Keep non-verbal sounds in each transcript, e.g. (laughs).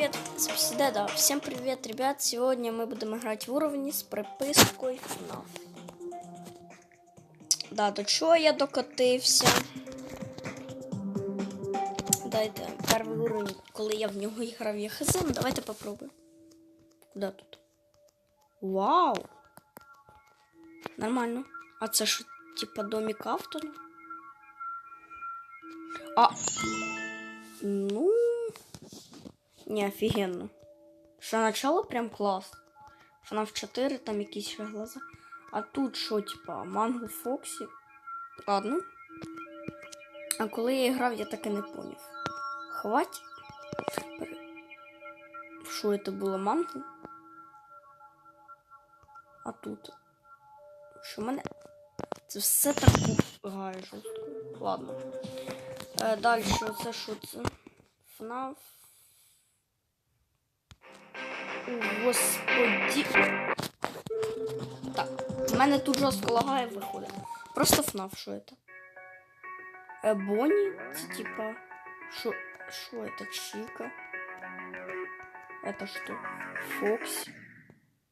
Привет, да, да. Всем привет, ребят. Сегодня мы будем играть в уровне с припискою FNAF. Да, до чого я докотився? Дайте перший уровень, коли я в нього грав, я хз. Ну, давайте попробуємо. Куда тут? Вау! Нормально. А це що, типа домик автора? А. Ну. Не, офігенно. Що начало прям клас. FNAF 4, там якісь ще глаза. А тут що, типа, Манго Фоксі. Ладно. А коли я грав, я так і не поняв. Хватить. Що це було манго? А тут. Що мене. Це все так пугає жорстко. Ладно. Е, далі, це що це? FNAF О, Господі. Так, в мене тут жорстко лагає виходить. Просто FNAF, що это? Е, Бонні? Це типа. Що, що это? Чика? Это что? Фокси?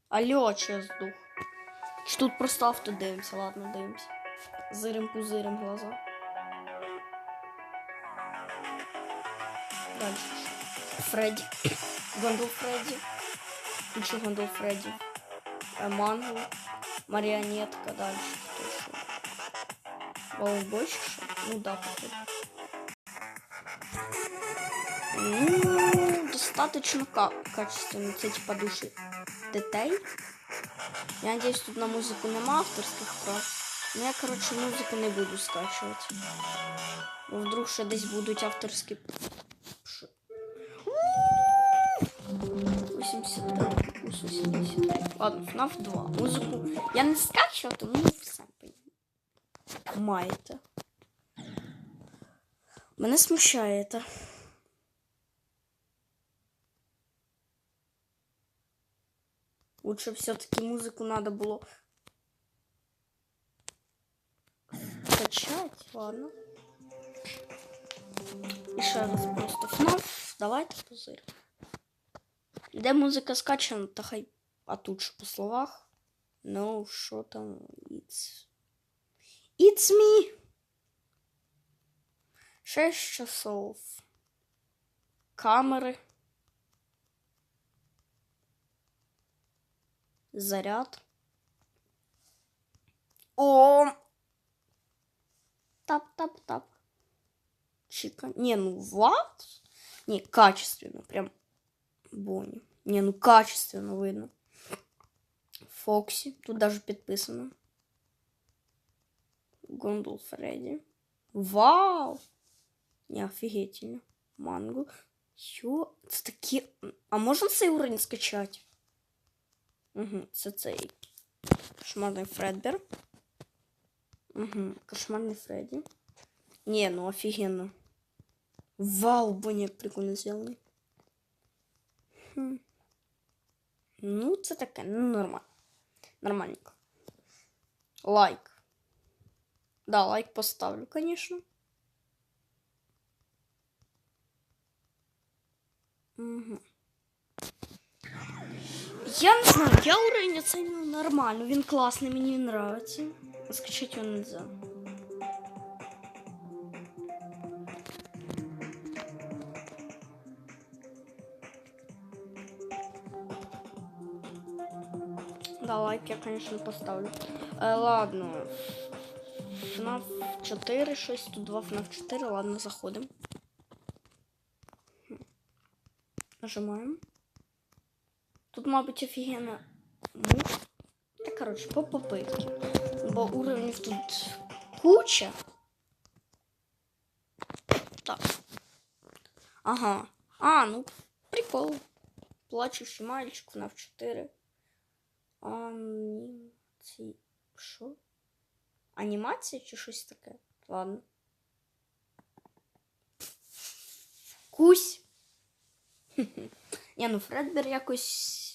Алло, че я сдух? Чи тут просто авто дивимося? Ладно, дивимося. Зирим пузирим глаза. Дальше. що? Фредді. Гондол Фредді. включил он был Фредди. Э, Марионетка дальше. Кто еще? Волнбойщик? Ну да, походу. Ну, достаточно ка качественно, кстати, по душе. Я надеюсь, тут на музыку нема авторских прав. Ну, я, коротше, музику не буду скачивать. Вдруг что десь будут авторские? 80. 873. Ладно, FNAF 2. Музыку я не скачивал, то ну сам понимаете. Мене смущає це. Лучше все-таки музыку надо было скачать. Ладно. Еще раз просто FNAF. Давайте пузырь. Де музика скачана, та хай. А тут по словах. Ну, що там? It's... It's me! 6 часов. Камери. Заряд. О! Тап-тап-тап. Чика. Не, ну вот. Не, качественно. Прям Бонни. Не, ну качественно видно. Фокси. Тут даже підписано. Гондол Фредди. Вау! Не, офігетельно. Манго. Що? Це такі. А можна цей уровень скачати? Угу, це цей. Кошмарний Фредбер. Угу, кошмарний Фредді. Не, ну офігенно. Вау, Бонні прикольно зроблений. Хм. Ну, це таке, ну нормально. Нормальненько. Лайк. Да, лайк поставлю, конечно. Угу. Я не знаю, я уровень оцениваю нормально. Він класний, мені він нравится. Скачать його нельзя. Да, лайк я, конечно, поставлю. Е, ладно. FNAF 4, щось тут 2 FNAF 4. Ладно, заходимо. Хм. Нажимаємо. Тут, мабуть, офігенно. Ну, та, по попитки. Бо уровнів тут куча. Так. Ага. А, ну, прикол. Плачущий мальчик FNAF 4. Анімації. Що? Анімація чи щось таке? Ладно. Кусь. (laughs) Ні, ну Фредбер якось.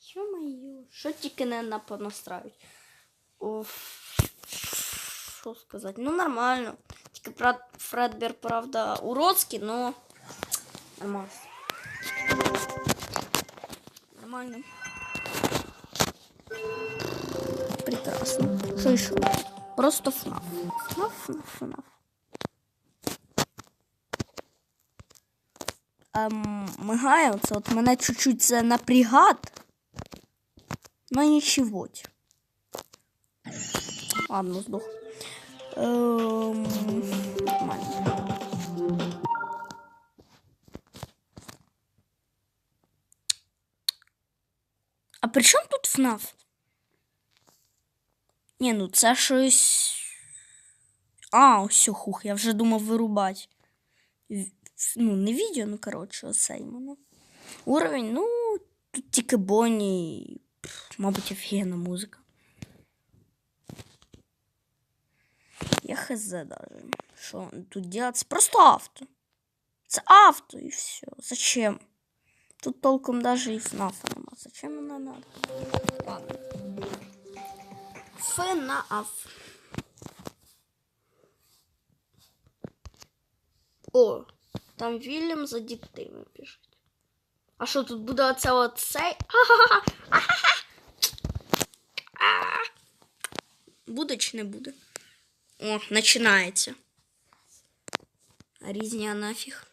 Йо-моє, що тільки не на понастрають. Оф. Що сказати? Ну нормально. Тільки Фред- Фредбер, правда, уродський, но нормально. Нормально. Прекрасно. Еще? Просто ФНАФ. ФНАФ, ФНАФ, ФНАФ. Ем, мигає, це от мене чуть-чуть це напрягат. Ну нічого. Ладно, здох. Ем, нормально. При чому тут ФНАФ? Ні, ну це щось. А, ось хух, я вже думав вирубати. Ну, не відео, ну коротше, оцей мене. Уровень, ну, тут тільки Бонні, мабуть, офігенна музика. Я хз даже. Що тут делать? Просто авто. Це авто і все. Зачем? Тут толком даже і ФНАФа нема. Зачем вона надо? Ладно. ФНАФ. О, там Вільям за дітьми біжить. А що тут буде оце оцей? Ахахаха! Ахаха! А! Буде чи не буде? О, починається. Різня нафіг.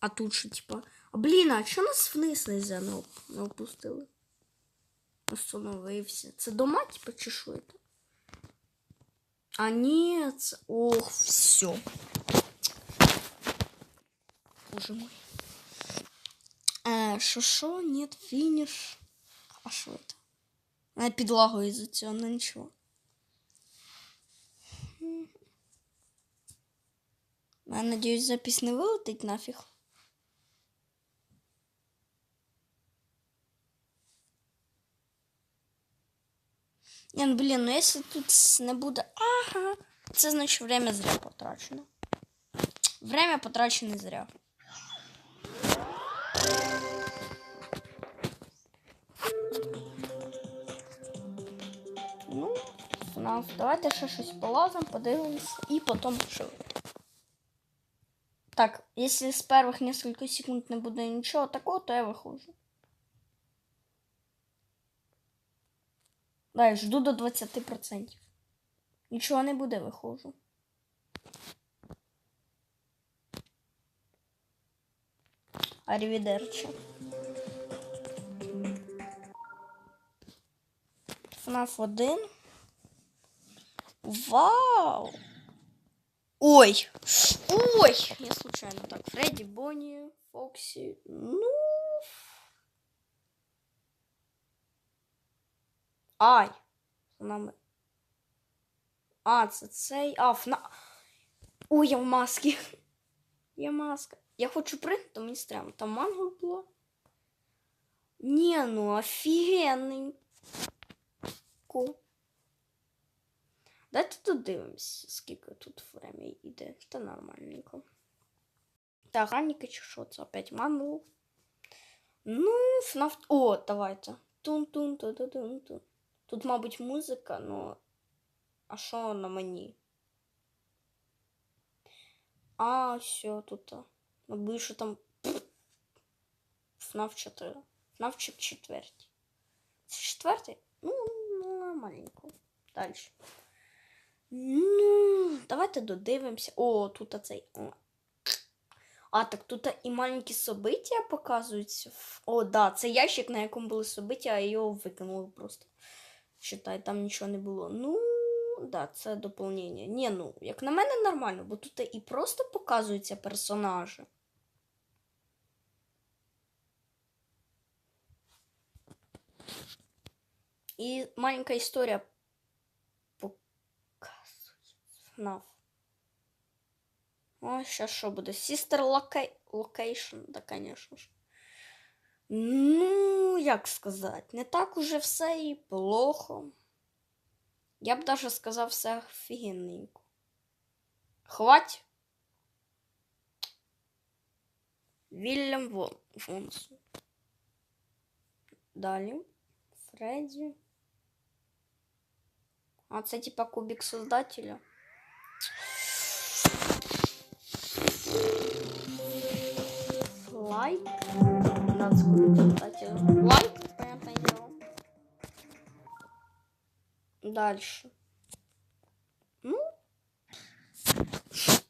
А тут що, типа. Блін, а що нас вниз нельзя не, оп- не опустили? Остановився. Це дома, типа, чи що це? А ні, це. Ох, все. Боже мой. Е, що що? Нет, фініш. А що це? На підлагу із-за цього, ну нічого. Я надіюсь, запись не вилетить нафіг. Ні, ну блін, ну якщо тут не буде. Ага. Це значить время зря потрачено. Время потрачено зря. Ну, FNAF. Давайте ще щось полазимо, подивимось і потім що. Так, якщо з перших несколько секунд не буде нічого такого, то я виходжу. Да, я жду до 20%. Нічого не буде, виходжу. Арівідерчі. FNAF 1. Вау! Ой! Ой! Я случайно так. Фредді, Бонні, Фоксі. Ну. Ай! А, це цей. А, фна. Ой, я в масці. (laughs) Я маска. Я хочу пригнути, то мені стрімно. Там манго було. Ні, ну офігенний. Ку. Давайте тут дивимось, скільки тут время йде. Та нормальненько. Так, ганіки чи що? Це опять манго. Ну, FNAF... О, давайте. Тун-тун, тун-тун-тун. Тут, мабуть, музика, но. А що на мені? А, все, тут. Ну, більше там. FNAF 4. FNAF 4. Це четвертий? Ну, нормальненько. Далі. Ну, давайте додивимося. О, тут оцей. А, так тут і маленькі собиття показуються. О, да, це ящик, на якому були собиття, а його викинули просто. Считай, там нічого не було. Ну, да, це доповнення. Ні, ну, як на мене, нормально, бо тут і просто показуються персонажі. І маленька історія показує. FNAF. О, сейчас що буде? Sister Loca- Location, да, конечно ж. Ну, як сказати, не так уже все і плохо. Я б даже сказав все офігенненько. Хвать. Вільям Вон... Далі. Фредді. А це типа кубик создателя. Лайк. Скажите, кстати. Лайк, понятное дело. Дальше. Ну.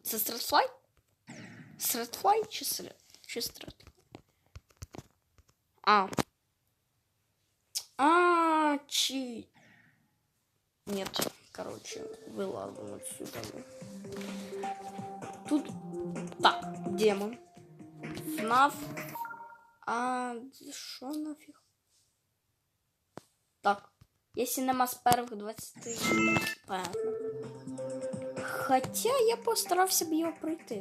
Це стратфлай? Стратфлай чи страт? А. А, чи... Нет, короче, вылазим отсюда. Тут... Так, демон. ФНАФ. А що нафіг? Так. Якщо нема з перших 20, понятно. Хоча я постарався б його пройти.